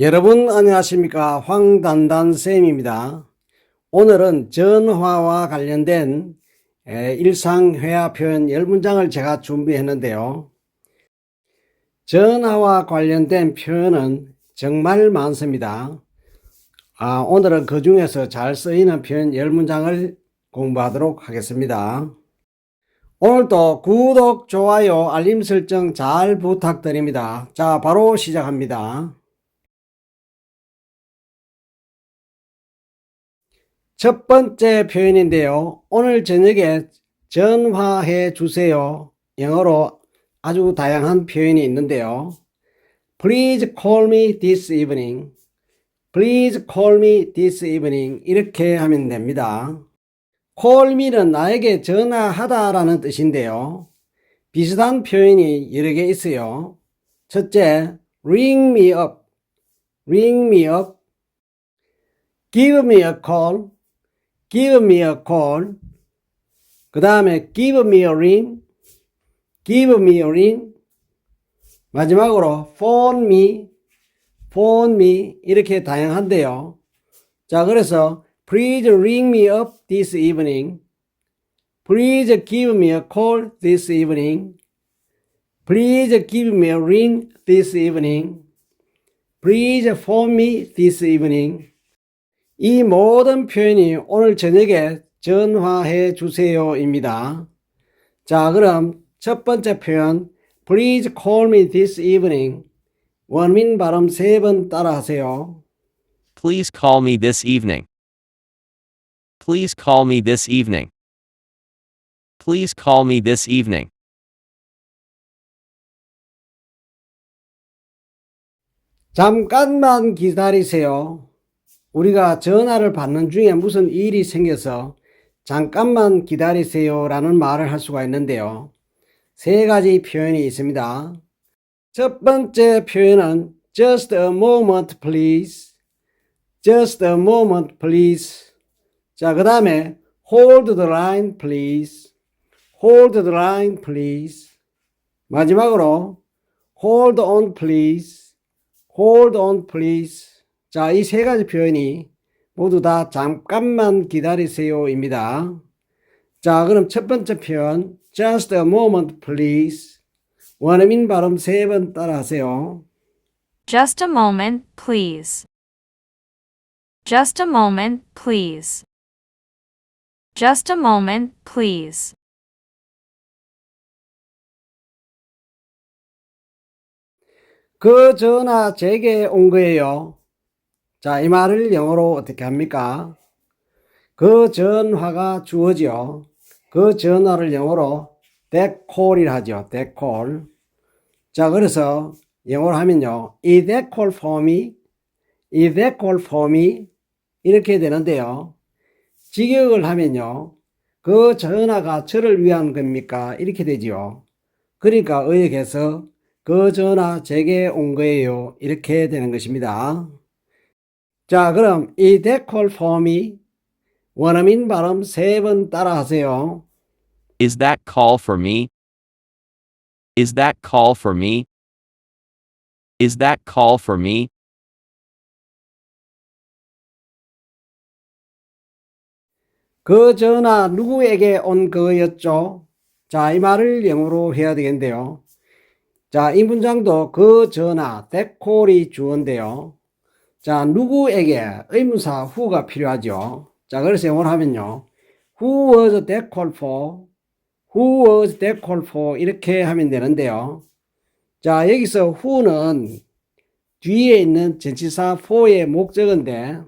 여러분 안녕하십니까 황단단 쌤입니다. 오늘은 전화와 관련된 에, 일상회화 표현 10문장을 제가 준비했는데요. 전화와 관련된 표현은 정말 많습니다. 아, 오늘은 그 중에서 잘 쓰이는 표현 10문장을 공부하도록 하겠습니다. 오늘도 구독, 좋아요, 알림 설정 잘 부탁드립니다. 자, 바로 시작합니다. 첫 번째 표현인데요. 오늘 저녁에 전화해 주세요. 영어로 아주 다양한 표현이 있는데요. Please call me this evening. Please call me this evening. 이렇게 하면 됩니다. call me는 나에게 전화하다 라는 뜻인데요. 비슷한 표현이 여러 개 있어요. 첫째, ring me up. ring me up. give me a call. Give me a call. 그 다음에 give me a ring. give me a ring. 마지막으로 phone me. phone me. 이렇게 다양한데요. 자, 그래서 please ring me up this evening. Please give me a call this evening. Please give me a ring this evening. Please phone me this evening. 이 모든 표현이 오늘 저녁에 전화해 주세요입니다. 자, 그럼 첫 번째 표현 Please call me this evening. 원민 발음 세 번 따라 하세요. Please call me this evening. Please call me this evening. Please call me this evening. 잠깐만 기다리세요. 우리가 전화를 받는 중에 무슨 일이 생겨서 잠깐만 기다리세요 라는 말을 할 수가 있는데요. 세 가지 표현이 있습니다. 첫 번째 표현은 just a moment please. just a moment please. 자, 그 다음에 hold the line please. hold the line please. 마지막으로 hold on please. hold on please. 자, 이 세 가지 표현이 모두 다 잠깐만 기다리세요입니다. 자, 그럼 첫 번째 표현 just a moment please. 원어민 발음 세 번 따라 하세요. Just a moment, please. Just a moment, please. Just a moment, please. 그 전화 제게 온 거예요. 자, 이 말을 영어로 어떻게 합니까? 그 전화가 주어지요. 그 전화를 영어로 that call이라 하죠. that call. 자, 그래서 영어로 하면요. Is that call for me? Is that call for me? 이렇게 되는데요. 직역을 하면요. 그 전화가 저를 위한 겁니까? 이렇게 되지요. 그러니까 의역해서 그 전화 제게 온 거예요. 이렇게 되는 것입니다. 자, 그럼 이 for me 원어민 발음 세 번 따라 하세요. Is that call for me? Is that call for me? Is that call for me? 그 전화 누구에게 온 거였죠? 자, 이 말을 영어로 해야 되겠는데요. 자, 이 문장도 그 전화, call이 주어인데요. 자, 누구에게 의문사 who가 필요하죠. 자, 그래서 영어로 하면요. Who was that call for? Who was that call for? 이렇게 하면 되는데요. 자, 여기서 who는 뒤에 있는 전치사 for의 목적인데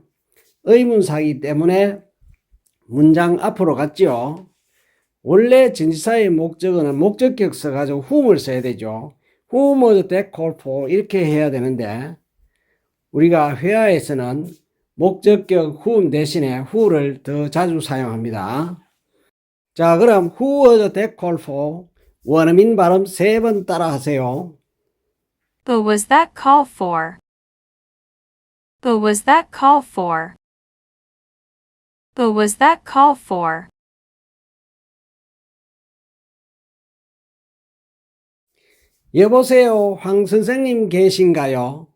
의문사이기 때문에 문장 앞으로 갔죠. 원래 전치사의 목적어는 목적격 써가지고 whom을 써야 되죠. whom was that call for? 이렇게 해야 되는데 우리가 회화에서는 목적격 whom 대신에 who를 더 자주 사용합니다. 자, 그럼 who was that call for? 원어민 발음 세 번 따라 하세요. Who was that call for? Who was that call for? Who was that call for? 여보세요, 황 선생님 계신가요?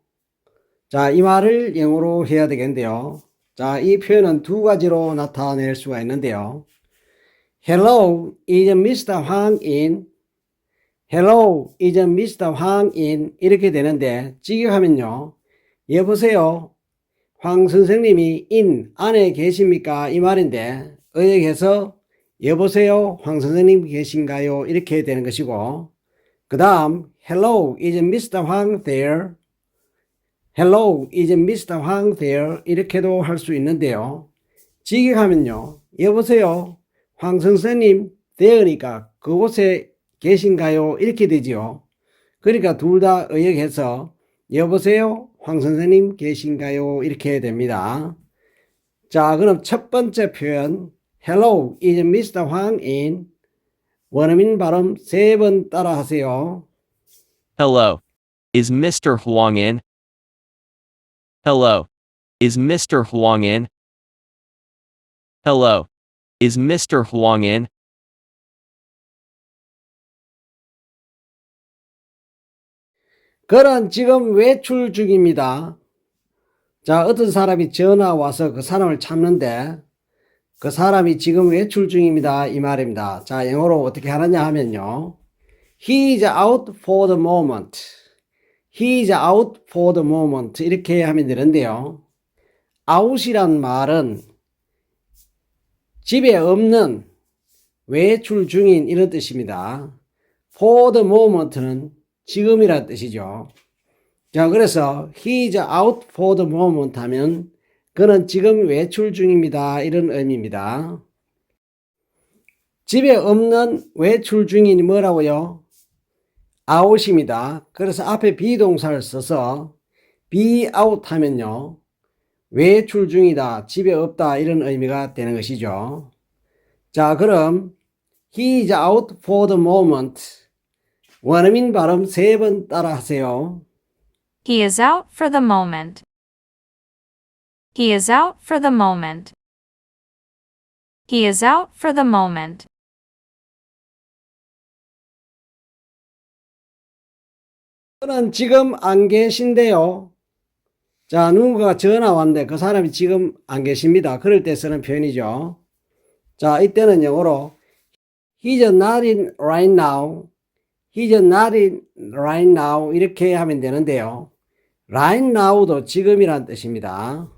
자, 이 말을 영어로 해야 되겠는데요. 자, 이 표현은 두 가지로 나타낼 수가 있는데요. Hello, is Mr. Huang in? Hello, is Mr. Huang in? 이렇게 되는데, 직역하면요. 여보세요. 황 선생님이 in, 안에 계십니까? 이 말인데, 의역해서 여보세요. 황 선생님 계신가요? 이렇게 되는 것이고, 그 다음, Hello, is Mr. Huang there? Hello, is Mr. Huang there? 이렇게도 할 수 있는데요. 직역하면요. 여보세요. 황 선생님 there니까 그곳에 계신가요? 이렇게 되지요. 그러니까 둘 다 의역해서 여보세요. 황 선생님 계신가요? 이렇게 됩니다. 자, 그럼 첫 번째 표현 Hello, is Mr. Huang in? 원어민 발음 세 번 따라 하세요. Hello. Is Mr. Huang in? Hello. Is Mr. Huang in? Hello. Is Mr. Huang in? 그는 지금 외출 중입니다. 자, 어떤 사람이 전화 와서 그 사람을 찾는데 그 사람이 지금 외출 중입니다. 이 말입니다. 자, 영어로 어떻게 하느냐 하면요. He is out for the moment. He is out for the moment. 이렇게 하면 되는데요. out이란 말은 집에 없는 외출 중인 이런 뜻입니다. for the moment는 지금이란 뜻이죠. 자, 그래서 he is out for the moment 하면 그는 지금 외출 중입니다. 이런 의미입니다. 집에 없는 외출 중인이 뭐라고요? Out입니다. 그래서 앞에 비동사를 써서 be out 하면요. 외출 중이다, 집에 없다 이런 의미가 되는 것이죠. 자, 그럼 he is out for the moment. 원어민 발음 세 번 따라 하세요. He is out for the moment. He is out for the moment. He is out for the moment. 그는 지금 안 계신데요. 자, 누군가가 전화 왔는데 그 사람이 지금 안 계십니다. 그럴 때 쓰는 표현이죠. 자, 이때는 영어로 He's not in right now. He's not in right now. 이렇게 하면 되는데요. right now도 지금이란 뜻입니다.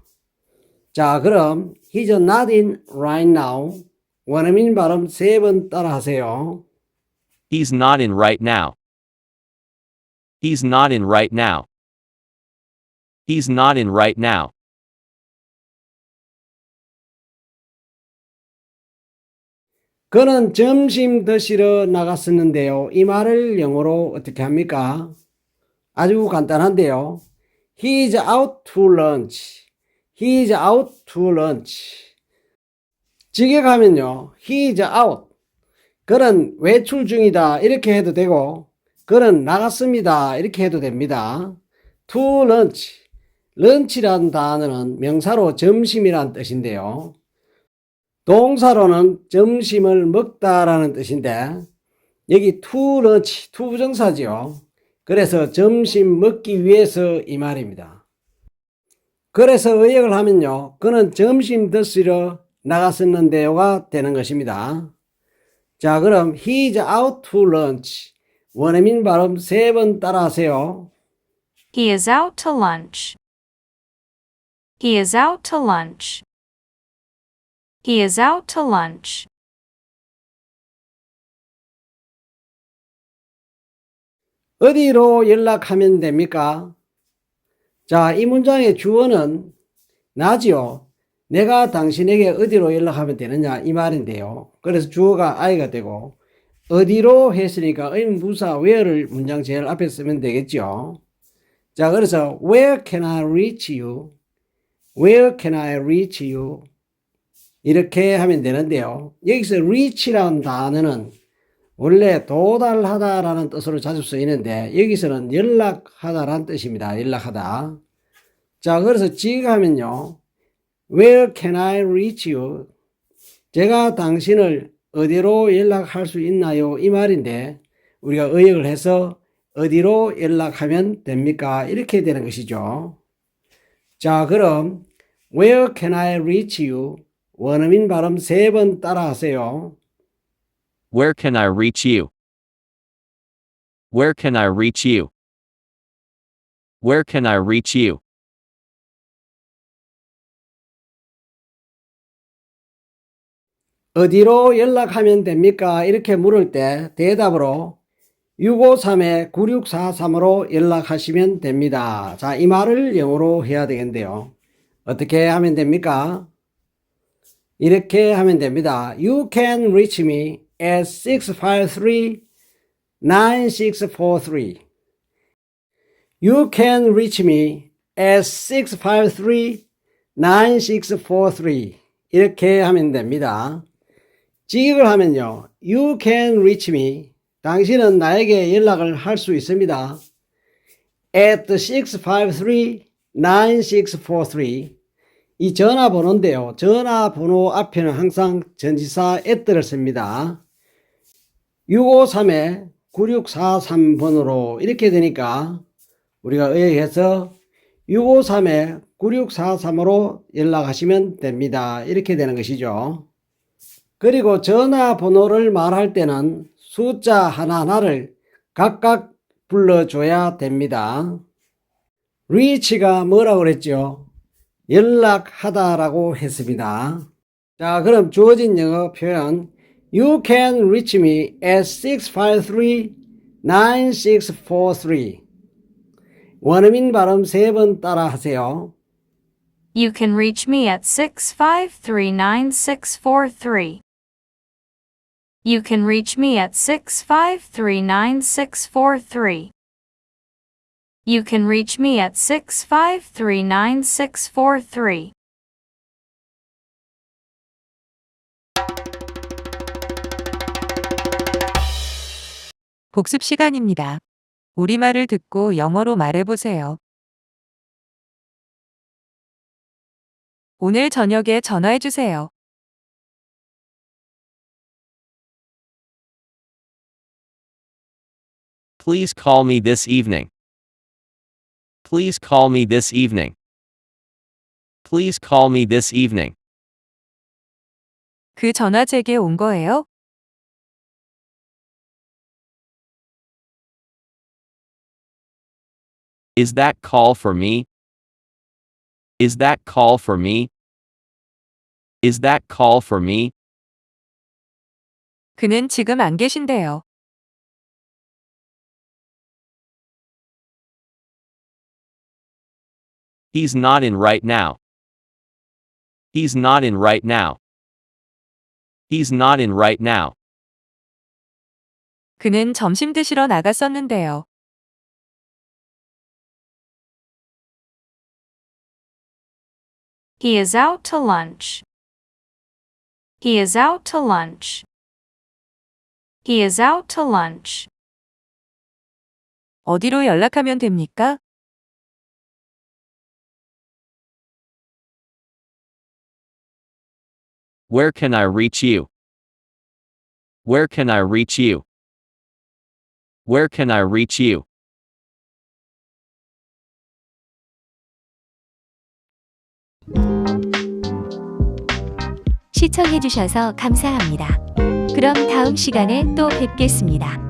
자, 그럼 He's not in right now. 원어민 발음 세 번 따라 하세요. He's not in right now. He's not in right now. He's not in right now. 그는 점심 드시러 나갔었는데요. 이 말을 영어로 어떻게 합니까? 아주 간단한데요. He is out to lunch. He is out to lunch. 직역하면요. He is out. 그는 외출 중이다. 이렇게 해도 되고, 그는 나갔습니다. 이렇게 해도 됩니다. to lunch. 런치란 단어는 명사로 점심이란 뜻인데요. 동사로는 점심을 먹다라는 뜻인데 여기 to lunch, to 부정사지요. 그래서 점심 먹기 위해서 이 말입니다. 그래서 의역을 하면요. 그는 점심 드시러 나갔었는데요가 되는 것입니다. 자, 그럼 he is out to lunch. 원어민 발음 세 번 따라 하세요. He is out to lunch. He is out to lunch. He is out to lunch. 어디로 연락하면 됩니까? 자, 이 문장의 주어는 나지요. 내가 당신에게 어디로 연락하면 되느냐 이 말인데요. 그래서 주어가 I가 되고 어디로 했으니까 의문부사 where를 문장 제일 앞에 쓰면 되겠죠. 자, 그래서 where can I reach you? Where can I reach you? 이렇게 하면 되는데요. 여기서 reach라는 단어는 원래 도달하다라는 뜻으로 자주 쓰이는데 여기서는 연락하다라는 뜻입니다. 연락하다. 자, 그래서 지금하면요. Where can I reach you? 제가 당신을 어디로 연락할 수 있나요? 이 말인데 우리가 의역을 해서 어디로 연락하면 됩니까? 이렇게 되는 것이죠. 자, 그럼 Where can I reach you? 원어민 발음 세 번 따라 하세요. Where can I reach you? Where can I reach you? Where can I reach you? 어디로 연락하면 됩니까? 이렇게 물을 때 대답으로 653-9643으로 연락하시면 됩니다. 자, 이 말을 영어로 해야 되겠는데요. 어떻게 하면 됩니까? 이렇게 하면 됩니다. You can reach me at 653-9643. You can reach me at 653-9643. 이렇게 하면 됩니다. 직역을 하면요. You can reach me. 당신은 나에게 연락을 할 수 있습니다. At 653-9643. 이 전화번호인데요. 전화번호 앞에는 항상 전지사 at를 씁니다. 653-9643번으로 이렇게 되니까 우리가 의역해서 653-9643으로 연락하시면 됩니다. 이렇게 되는 것이죠. 그리고 전화번호를 말할 때는 숫자 하나하나를 각각 불러줘야 됩니다. reach가 뭐라고 그랬죠? 연락하다라고 했습니다. 자, 그럼 주어진 영어 표현 You can reach me at 653-9643 원어민 발음 세 번 따라 하세요. You can reach me at 6539643. You can reach me at 6539643. You can reach me at 6539643. 복습 시간입니다. 우리말을 듣고 영어로 말해보세요. 오늘 저녁에 전화해주세요. Please call me this evening. Please call me this evening. Please call me this evening. 그 전화 제게 온 거예요? Is that call for me? Is that call for me? Is that call for me? 그는 지금 안 계신데요. He's not in right now. He's not in right now. He's not in right now. 그는 점심 드시러 나갔었는데요. He is out to lunch. He is out to lunch. He is out to lunch. 어디로 연락하면 됩니까? Where can I reach you? Where can I reach you? Where can I reach you? 시청해주셔서 감사합니다. 그럼 다음 시간에 또 뵙겠습니다.